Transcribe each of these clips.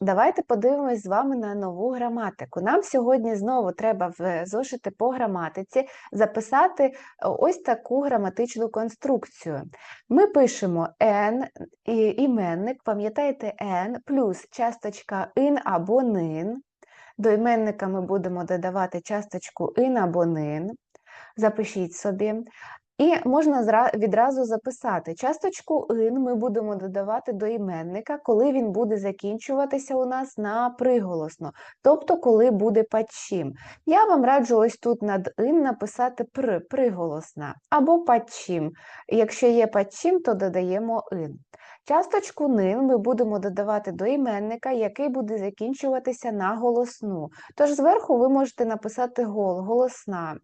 давайте подивимось з вами на нову граматику. Нам сьогодні знову треба в зошити по граматиці записати е, ось таку граматичну конструкцію. Ми пишемо n, іменник, пам'ятаєте, n, плюс часточка in або нин. До іменника ми будемо додавати часточку in або нин. Запишіть собі. І можна відразу записати. Часточку in ми будемо додавати до іменника, коли він буде закінчуватися у нас на приголосно, тобто коли буде падчим. Я вам раджу ось тут над in написати при, приголосна або падчим. Якщо є падчим, то додаємо in. Часточку нин ми будемо додавати до іменника, який буде закінчуватися на голосну. Тож зверху ви можете написати гол, голосна.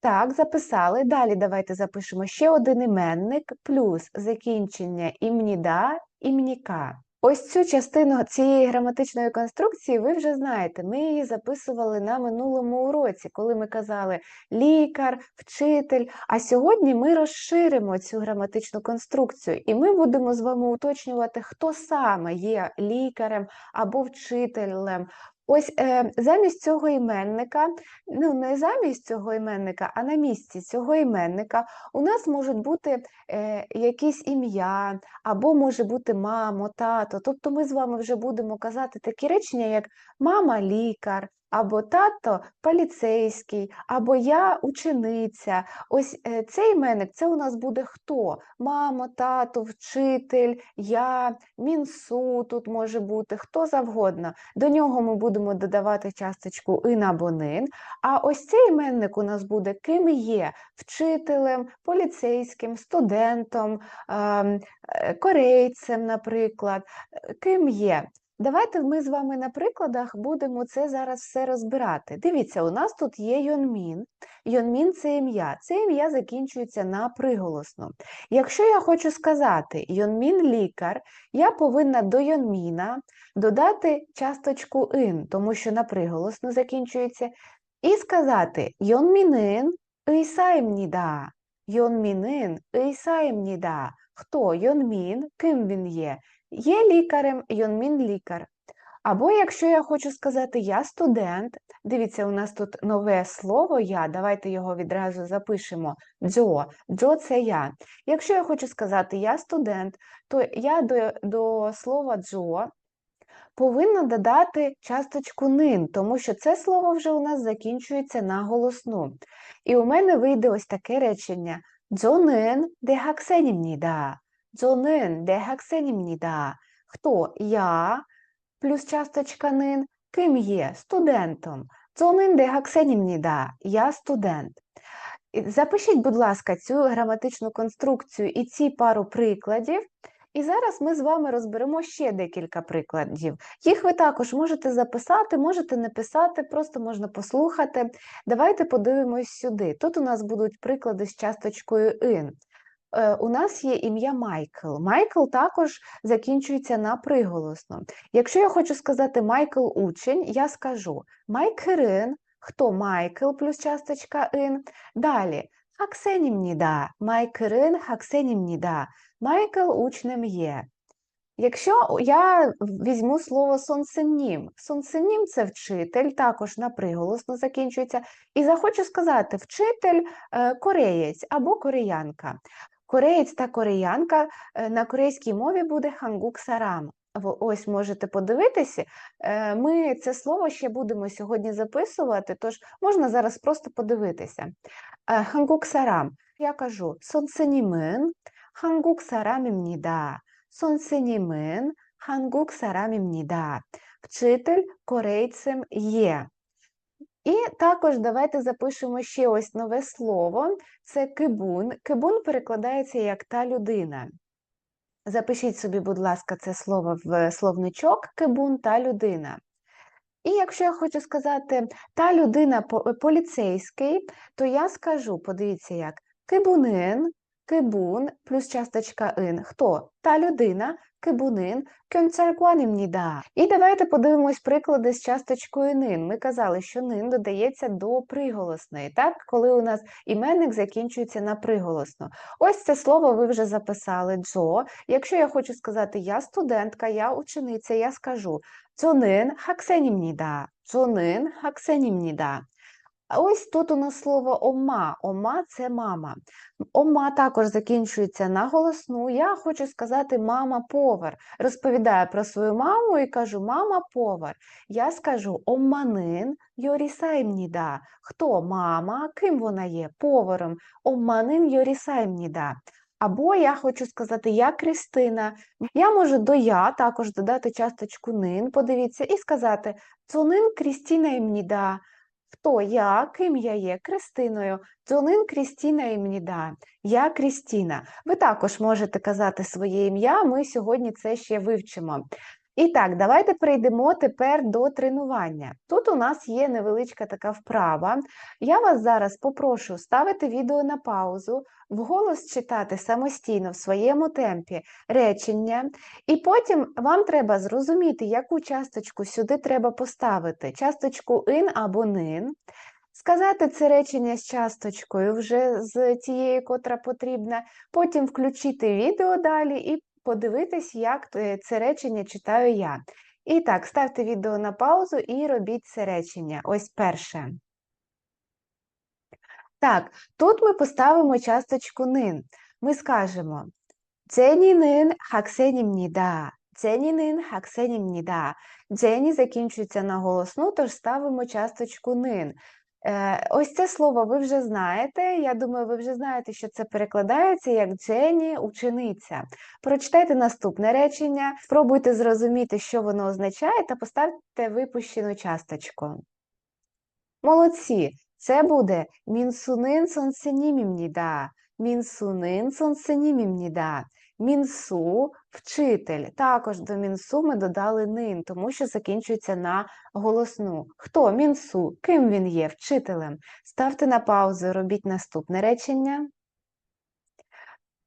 Так, записали. Далі давайте запишемо ще один іменник плюс закінчення імніда, імніка. Ось цю частину цієї граматичної конструкції ви вже знаєте. Ми її записували на минулому уроці, коли ми казали лікар, вчитель. А сьогодні ми розширимо цю граматичну конструкцію, і ми будемо з вами уточнювати, хто саме є лікарем або вчителем. Ось е, замість цього іменника, ну не замість цього іменника, а на місці цього іменника у нас можуть бути е, якісь ім'я, або може бути мамо, тато. Тобто ми з вами вже будемо казати такі речення, як мама лікар, або тато поліцейський, або я учениця. Ось е, цей іменник це у нас буде хто? Мамо, тато, вчитель, я, мінсу тут може бути, хто завгодно. До нього ми будемо додавати часточку ин або нин. А ось цей іменник у нас буде ким є вчителем, поліцейським, студентом, ем, е, корейцем, наприклад, е, ким є. Давайте ми з вами на прикладах будемо це зараз все розбирати. Дивіться, у нас тут є Йонмін. Йонмін це ім'я. Це ім'я закінчується на приголосну. Якщо я хочу сказати Йонмін лікар, я повинна до Йонміна додати часточку ин, тому що на приголосну закінчується, і сказати Йонмінин ісаємніда. Йонмінин ісаємніда. Хто Йонмін? Ким він є? Є лікарем, Йонмін лікар. Або якщо я хочу сказати я студент, дивіться, у нас тут нове слово я, давайте його відразу запишемо. Джо, Джо це я. Якщо я хочу сказати я студент, то я до, до слова Джо повинна додати часточку нин, тому що це слово вже у нас закінчується на голосну. І у мене вийде ось таке речення Джонин де хаксенімніда. Джонин де хаксенімніда. Хто? Я плюс часточка нин. Ким є? Студентом. Джонин де хаксенімніда. Я студент. Запишіть, будь ласка, цю граматичну конструкцію і ці пару прикладів. І зараз ми з вами розберемо ще декілька прикладів. Їх ви також можете записати, можете не писати, просто можна послухати. Давайте подивимось сюди. Тут у нас будуть приклади з часточкою in. Е, У нас є ім'я Майкл. Майкл також закінчується на приголосно. Якщо я хочу сказати Майкл учень, я скажу Майкерин, хто Майкл плюс часточка ин. Далі хаксенімніда, Майкерин хаксенімніда. Майкл учнем є. Якщо я візьму слово сонсенім, сонсенім це вчитель, також на приголосно закінчується, і захочу сказати вчитель е, кореєць або кореянка. Кореєць та кореянка е, на корейській мові буде хангук сарам. Ось можете подивитися. Е, ми це слово ще будемо сьогодні записувати, тож можна зараз просто подивитися. Е, хангук сарам. Я кажу сонценімен, хангук сарамімніда. Сонценімен, хангук сарамімніда. Вчитель корейцем є. І також давайте запишемо ще ось нове слово. Це кибун. Кибун перекладається як та людина. Запишіть собі, будь ласка, це слово в словничок кибун та людина. І якщо я хочу сказати та людина поліцейський, то я скажу, подивіться як кибунин, Кибун плюс часточка ин. Хто? Та людина, кибунин, кюнцеркуанімніда. І давайте подивимось приклади з часточкою нин. Ми казали, що нин додається до приголосної, так? коли у нас іменник закінчується на приголосно. Ось це слово ви вже записали Джо. Якщо я хочу сказати я студентка, я учениця, я скажу Цонин хаксенімніда. Цонин хаксенімніда ось тут у нас слово ома. Ома це мама. Ома також закінчується на голосну. Я хочу сказати мама повар. Розповідаю про свою маму і кажу мама повар. Я скажу оманин йорісаймніда. Хто мама? Ким вона є? Поваром. Оманин йорісаймніда. Або я хочу сказати я Кристина. Я можу до я також додати часточку нин, подивіться, і сказати цунин Крістіна імніда. Хто я, ким я є? Кристиною. Дзонин Крістіна імніда. Я Крістіна. Ви також можете казати своє ім'я, ми сьогодні це ще вивчимо. І так, давайте перейдемо тепер до тренування. Тут у нас є невеличка така вправа. Я вас зараз попрошу ставити відео на паузу, вголос читати самостійно в своєму темпі речення, і потім вам треба зрозуміти, яку часточку сюди треба поставити: часточку ин або нин. Сказати це речення з часточкою вже з тією, котра потрібна, потім включити відео далі і подивитись, як е, це речення читаю я. І так, ставте відео на паузу і робіть це речення. Ось перше. Так, тут ми поставимо часточку нин. Ми скажемо Дзені нин хаксенімніда. Дзені нин хаксенімніда. Дзені закінчується на голосну, тож ставимо часточку нин. Е, Ось це слово ви вже знаєте. Я думаю, ви вже знаєте, що це перекладається як Джені учениця. Прочитайте наступне речення, спробуйте зрозуміти, що воно означає, та поставте випущену часточку. Молодці! Це буде мінсунин сонсенімімніда. Мінсунин сонсенімімніда. Мінсу вчитель. Також до мінсу ми додали нин, тому що закінчується на голосну. Хто мінсу? Ким він є? Вчителем. Ставте на паузу, робіть наступне речення.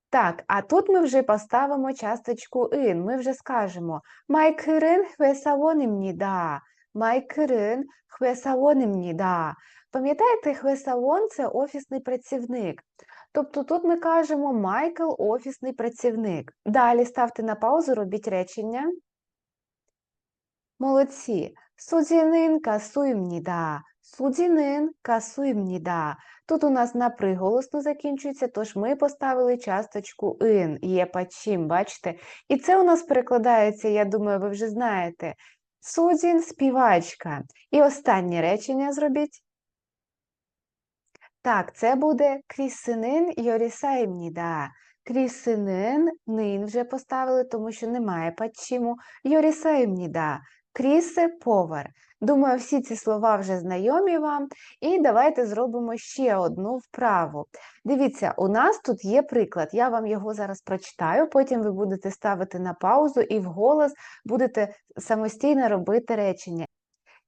Так, а тут ми вже поставимо часточку ин. Ми вже скажемо Майкирин хвесавонімніда. Майкирин хвесавонімніда. Пам'ятаєте, хвесавон – це офісний працівник. Тобто тут ми кажемо Майкл офісний працівник. Далі ставте на паузу, робіть речення. Молодці. Судзінин касуємніда. Судзінин касуємніда. Тут у нас на приголосну закінчується, тож ми поставили часточку ин, є пачим, бачите? І це у нас перекладається, я думаю, ви вже знаєте. Судзін співачка. І останнє речення зробіть. Так, це буде крісинин йорісаємніда. Крісинин, нин вже поставили, тому що немає падчиму. Йорісаємніда. Кріси повар. Думаю, всі ці слова вже знайомі вам. І давайте зробимо ще одну вправу. Дивіться, у нас тут є приклад. Я вам його зараз прочитаю, потім ви будете ставити на паузу і вголос будете самостійно робити речення.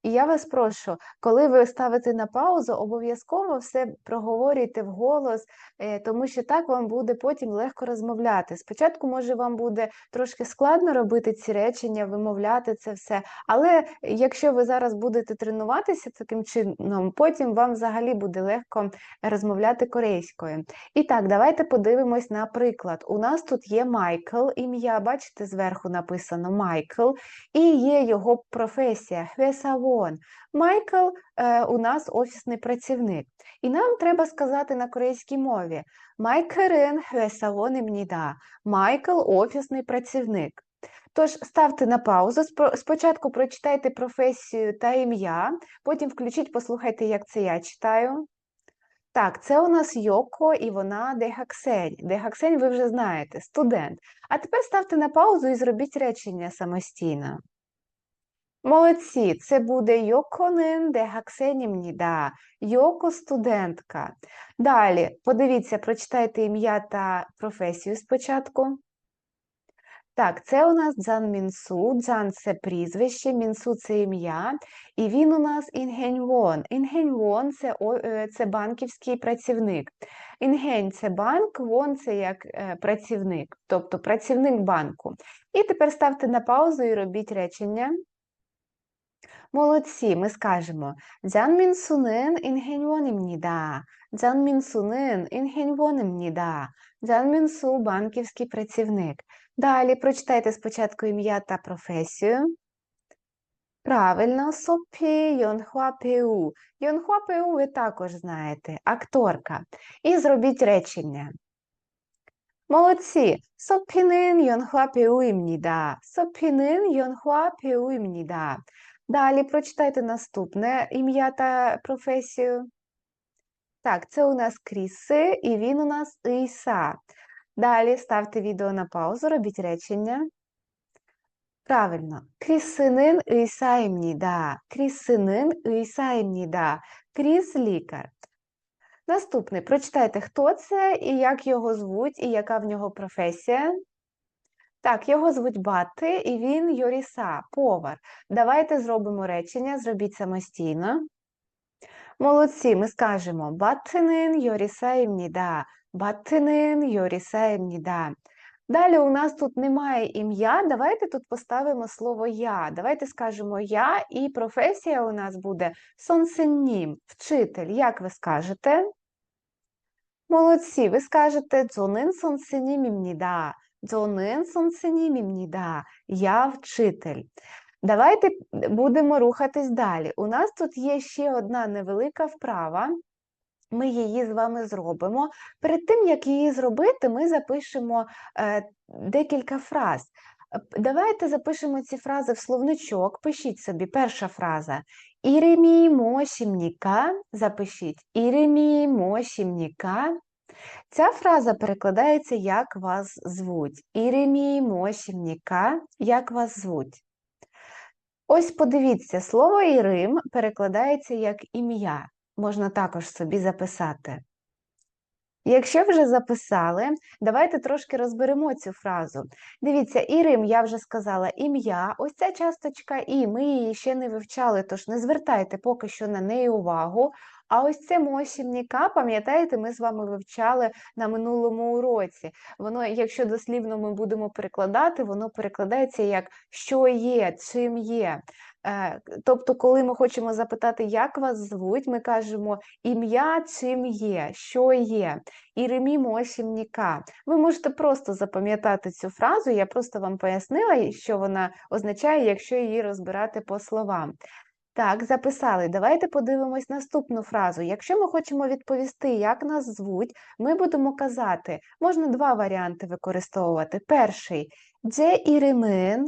І я вас прошу, коли ви ставите на паузу, обов'язково все проговорюйте вголос, е, тому що так вам буде потім легко розмовляти. Спочатку, може, вам буде трошки складно робити ці речення, вимовляти це все, але якщо ви зараз будете тренуватися таким чином, потім вам взагалі буде легко розмовляти корейською. І так, давайте подивимось на приклад. У нас тут є Майкл, ім'я, бачите, зверху написано Майкл, і є його професія Хвесаво. Он. Майкл е, у нас офісний працівник. І нам треба сказати на корейській мові Майкерин хвесавонімніда. Майкл офісний працівник. Тож ставте на паузу, спочатку прочитайте професію та ім'я, потім включіть, послухайте, як це я читаю. Так, це у нас Йоко і вона Дехаксень. Дехаксень ви вже знаєте, студент. А тепер ставте на паузу і зробіть речення самостійно. Молодці, це буде Йоконин де Гаксенімніда, Йоко студентка. Далі, подивіться, прочитайте ім'я та професію спочатку. Так, це у нас Дзан Мінсу. Дзан це прізвище, Мінсу це ім'я. І він у нас Інгеньвон. Інгеньвон це, е, це банківський працівник. Інгень це банк, вон це як е, працівник, тобто працівник банку. І тепер ставте на паузу і робіть речення. Молодці, ми скажемо 잔мінсунин інгеньвонимніда, 잔мінсунин інгеньвонимніда, Дзянмінсу банківський працівник. Далі прочитайте спочатку ім'я та професію. Правильно, Сопі Йонхуа Пеу. Йонхуа Пеу ви також знаєте, акторка. І зробіть речення. Молодці. Сопінин Йонхуа Пеуімніда. Сопінин Йонхуа Пеуімніда. Далі прочитайте наступне ім'я та професію. Так, це у нас Кріси, і він у нас Іса. Далі ставте відео на паузу, робіть речення. Правильно. Крісинин Ісаїмніда. Крісинин Ісаїмніда. Кріс лікар. Наступний. Прочитайте, хто це і як його звуть, і яка в нього професія. Так, його звуть Бати, і він Йоріса, повар. Давайте зробимо речення, зробіть самостійно. Молодці, ми скажемо Баттинин Йорісаїмніда. Баттинин Йорісаїмніда. Далі у нас тут немає ім'я. Давайте тут поставимо слово я. Давайте скажемо я, і професія у нас буде сонсеннім, вчитель. Як ви скажете? Молодці, ви скажете дзонин сонсенімімніда. Дзонин сонсенімімніда. Я вчитель. Давайте будемо рухатись далі. У нас тут є ще одна невелика вправа. Ми її з вами зробимо. Перед тим, як її зробити, ми запишемо е, декілька фраз. Давайте запишемо ці фрази в словничок. Пишіть собі перша фраза. Іремі мошімніка. Запишіть. Іремі мошімніка. Ця фраза перекладається як вас звуть. Іремі мошімніка, як вас звуть. Ось подивіться, слово Ірим перекладається як ім'я. Можна також собі записати. Якщо вже записали, давайте трошки розберемо цю фразу. Дивіться, Ірим, я вже сказала ім'я. Ось ця часточка і, ми її ще не вивчали, тож не звертайте поки що на неї увагу. А ось це мошімніка, пам'ятаєте, ми з вами вивчали на минулому уроці. Воно, якщо дослівно ми будемо перекладати, воно перекладається як що є, чим є. Е, Тобто, коли ми хочемо запитати, як вас звуть, ми кажемо ім'я чим є, що є. Іремі мошімніка. Ви можете просто запам'ятати цю фразу, я просто вам пояснила, що вона означає, якщо її розбирати по словам. Так, записали. Давайте подивимось наступну фразу. Якщо ми хочемо відповісти, як нас звуть, ми будемо казати, можна два варіанти використовувати. Перший дзе іремин,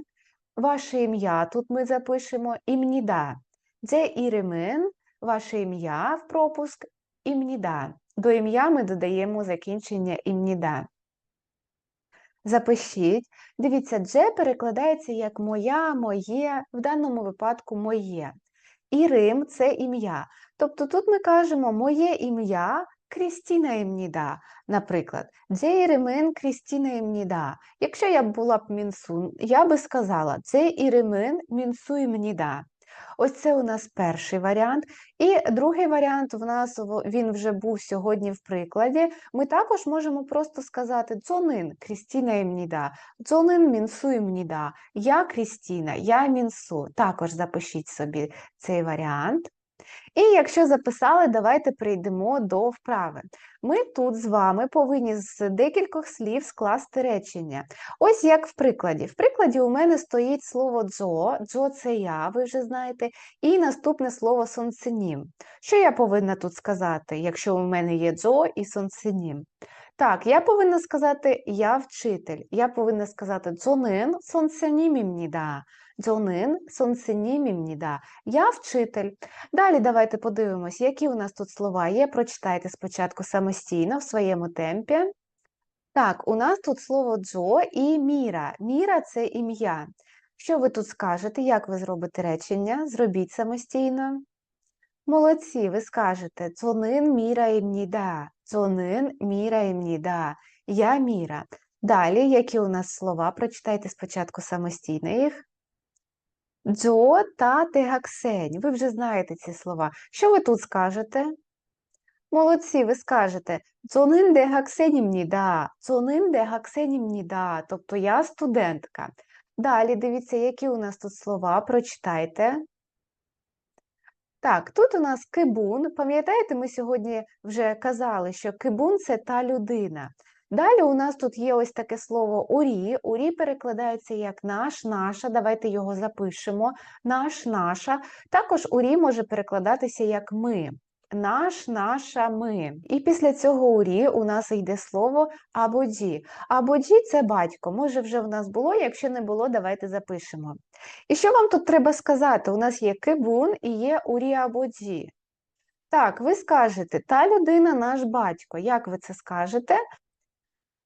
ваше ім'я, тут ми запишемо імніда. Дзе іремин, ваше ім'я в пропуск імніда. До ім'я ми додаємо закінчення імніда. Запишіть. Дивіться, дже перекладається як моя, моє, в даному випадку моє. І Рим це ім'я. Тобто тут ми кажемо моє ім'я Крістіна імніда. Наприклад, «Це Іримен Крістіна імніда. Якщо я була б мінсун, я би сказала це Іремен мінсу імніда. Ось це у нас перший варіант. І другий варіант у нас він вже був сьогодні в прикладі. Ми також можемо просто сказати дзонин Крістіна імніда, дзонин мінсу імніда. Я Крістіна, я мінсу. Також запишіть собі цей варіант. І якщо записали, давайте прийдемо до вправи. Ми тут з вами повинні з декількох слів скласти речення. Ось як в прикладі. В прикладі у мене стоїть слово дзо, дзо це я, ви вже знаєте, і наступне слово сонценім. Що я повинна тут сказати, якщо у мене є дзо і сонценім? Так, я повинна сказати я вчитель. Я повинна сказати дзонин сонценімімніда. Дзонин сонценімімніда. Я вчитель. Далі давайте подивимось, які у нас тут слова є. Прочитайте спочатку самостійно в своєму темпі. Так, у нас тут слово дзо і міра. Міра це ім'я. Що ви тут скажете? Як ви зробите речення? Зробіть самостійно. Молодці, ви скажете дзонин міра імніда. Дзонин міра імніда. Я міра. Далі, які у нас слова? Прочитайте спочатку самостійно їх. Дзо та тегаксень. Ви вже знаєте ці слова. Що ви тут скажете? Молодці, ви скажете «Цонин де гаксенімніда», «Цонин де гаксенімніда», тобто я студентка. Далі дивіться, які у нас тут слова, прочитайте. Так, тут у нас кибун. Пам'ятаєте, ми сьогодні вже казали, що кибун це та людина. Далі у нас тут є ось таке слово урі. Урі перекладається як наш, наша. Давайте його запишемо. Наш, наша. Також урі може перекладатися як ми. Наш, наша, ми. І після цього урі у нас йде слово абоді. Абоді це батько. Може, вже в нас було, якщо не було, давайте запишемо. І що вам тут треба сказати? У нас є кибун і є урі абоді. Так, ви скажете, та людина наш батько. Як ви це скажете?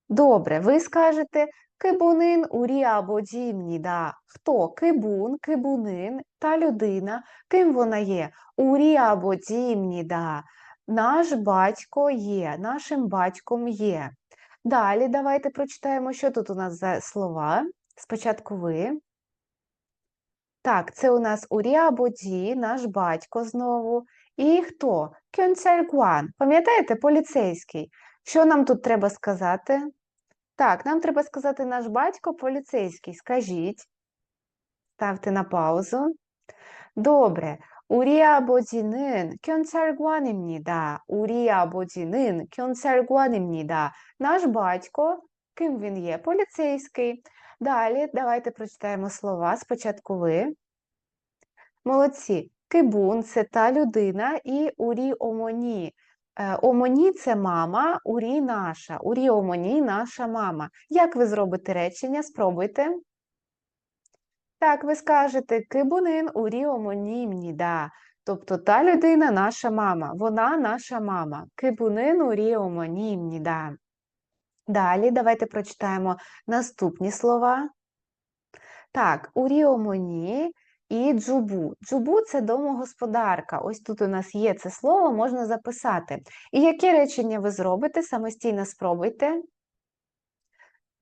Добре, ви скажете кибунин урі абоді мніда. Хто? Кибун, кибунин, та людина. Ким вона є? Урі абоді мніда. Наш батько є, нашим батьком є. Далі давайте прочитаємо, що тут у нас за слова. Спочатку ви. Так, це у нас урі абоді, наш батько знову. І хто? Кьонцергуан. Пам'ятаєте, поліцейський. Що нам тут треба сказати? Так, нам треба сказати наш батько поліцейський. Скажіть. Ставте на паузу. Добре. 우리 아버지는 경찰관입니다. 우리 아버지는 경찰관입니다. Наш батько, ким він є? Поліцейський. Далі давайте прочитаємо слова. Спочатку ви. Молодці. Кибун це та людина і урі омоні. Е, Омоні це мама, урі наша. Урі омоні наша мама. Як ви зробите речення? Спробуйте. Так, ви скажете кибунин урі омоні мніда. Тобто та людина наша мама. Вона наша мама. Кибунин урі омоні мніда. Далі давайте прочитаємо наступні слова. Так, урі омоні і джубу. Джубу це домогосподарка. Ось тут у нас є це слово, можна записати. І яке речення ви зробите? Самостійно спробуйте.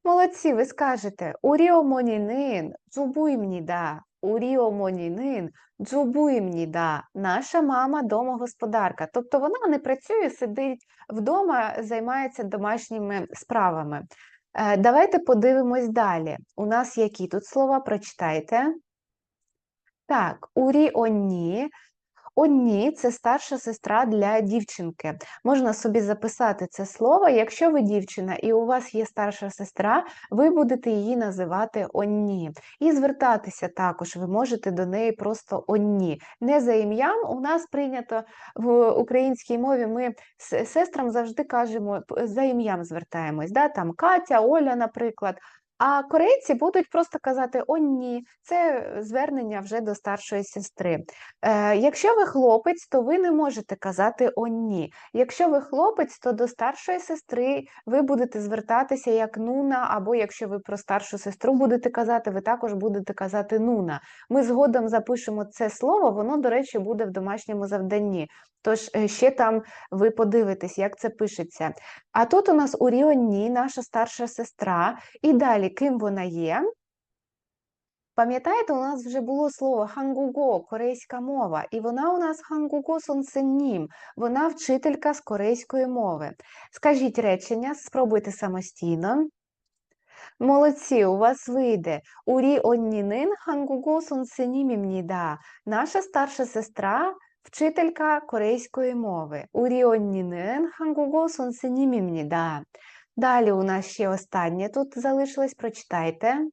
Молодці, ви скажете урі омонінин, джубуймніда. Урі омонінин, джубуймніда. Наша мама домогосподарка. Тобто вона не працює, сидить вдома, займається домашніми справами. Е, Давайте подивимось далі. У нас які тут слова? Прочитайте. Так, урі онні. Онні це старша сестра для дівчинки. Можна собі записати це слово. Якщо ви дівчина і у вас є старша сестра, ви будете її називати онні. І звертатися також ви можете до неї просто онні. Не за ім'ям. У нас прийнято в українській мові. Ми з сестрам завжди кажемо за ім'ям звертаємось. Да? Там Катя, Оля, наприклад. А корейці будуть просто казати онні. Це звернення вже до старшої сестри. Е, якщо ви хлопець, то ви не можете казати онні. Якщо ви хлопець, то до старшої сестри ви будете звертатися як нуна, або якщо ви про старшу сестру будете казати, ви також будете казати нуна. Ми згодом запишемо це слово, воно, до речі, буде в домашньому завданні. Тож е, ще там ви подивитесь, як це пишеться. А тут у нас Уріонні, наша старша сестра, і далі ким вона є? Пам'ятаєте, у нас вже було слово хангуго, корейська мова, і вона у нас хангуго сонсеннім, вона вчителька з корейської мови. Скажіть речення, спробуйте самостійно. Молодці, у вас вийде. Урі оннінин хангуго сонсенімімніда. Наша старша сестра вчителька корейської мови. Урі оннінин хангуго сонсенімімніда. Далі у нас ще останнє тут залишилось, прочитайте.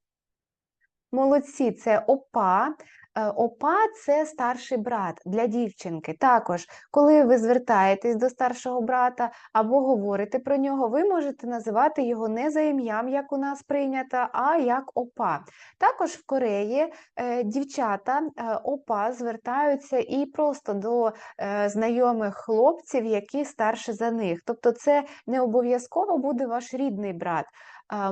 Молодці, це опа. Е, Опа це старший брат для дівчинки. Також, коли ви звертаєтесь до старшого брата або говорите про нього, ви можете називати його не за ім'ям, як у нас прийнято, а як опа. Також в Кореї е, дівчата е, опа звертаються і просто до знайомих хлопців, які старші за них. Тобто, це не обов'язково буде ваш рідний брат.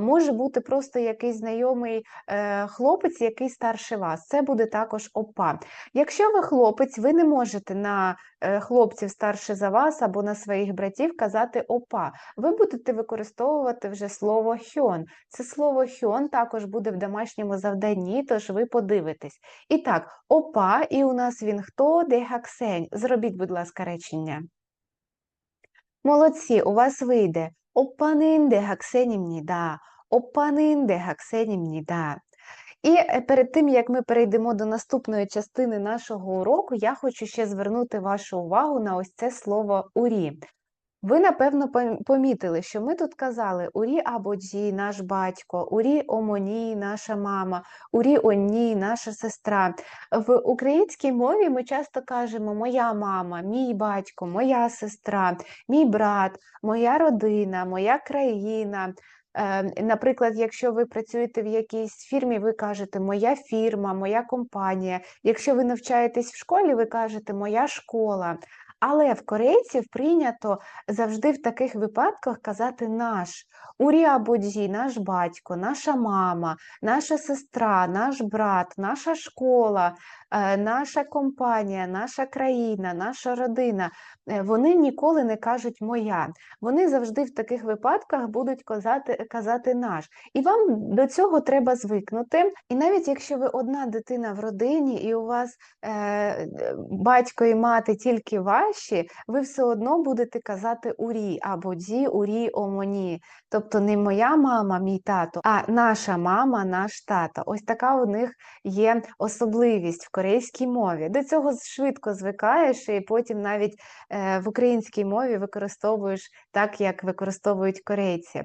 Може бути просто якийсь знайомий е, хлопець, який старше вас. Це буде також опа. Якщо ви хлопець, ви не можете на е, хлопців старше за вас або на своїх братів казати опа. Ви будете використовувати вже слово хьон. Це слово хьон також буде в домашньому завданні, тож ви подивитесь. І так, опа, і у нас він хто? Де гаксень. Зробіть, будь ласка, речення. Молодці, у вас вийде. Опанин 대학생입니다. гаксенімніда. 대학생입니다. І е, перед тим, як ми перейдемо до наступної частини нашого уроку, я хочу ще звернути вашу увагу на ось це слово урі. Ви, напевно, помітили, що ми тут казали урі абоджі, наш батько, урі омоні, наша мама, урі онні, наша сестра. В українській мові ми часто кажемо моя мама, мій батько, моя сестра, мій брат, моя родина, моя країна. Е, Наприклад, якщо ви працюєте в якійсь фірмі, ви кажете моя фірма, моя компанія. Якщо ви навчаєтесь в школі, ви кажете моя школа. Але в корейців прийнято завжди в таких випадках казати наш. Урі абоджі, наш батько, наша мама, наша сестра, наш брат, наша школа, е, наша компанія, наша країна, наша родина. Е, Вони ніколи не кажуть моя. Вони завжди в таких випадках будуть казати, казати наш. І вам до цього треба звикнути. І навіть якщо ви одна дитина в родині, і у вас е, батько і мати тільки ваші, ви все одно будете казати урі або дзі, урі, омоні. Тобто не моя мама, мій тато, а наша мама, наш тато. Ось така у них є особливість в корейській мові. До цього швидко звикаєш, і потім навіть е, в українській мові використовуєш так, як використовують корейці.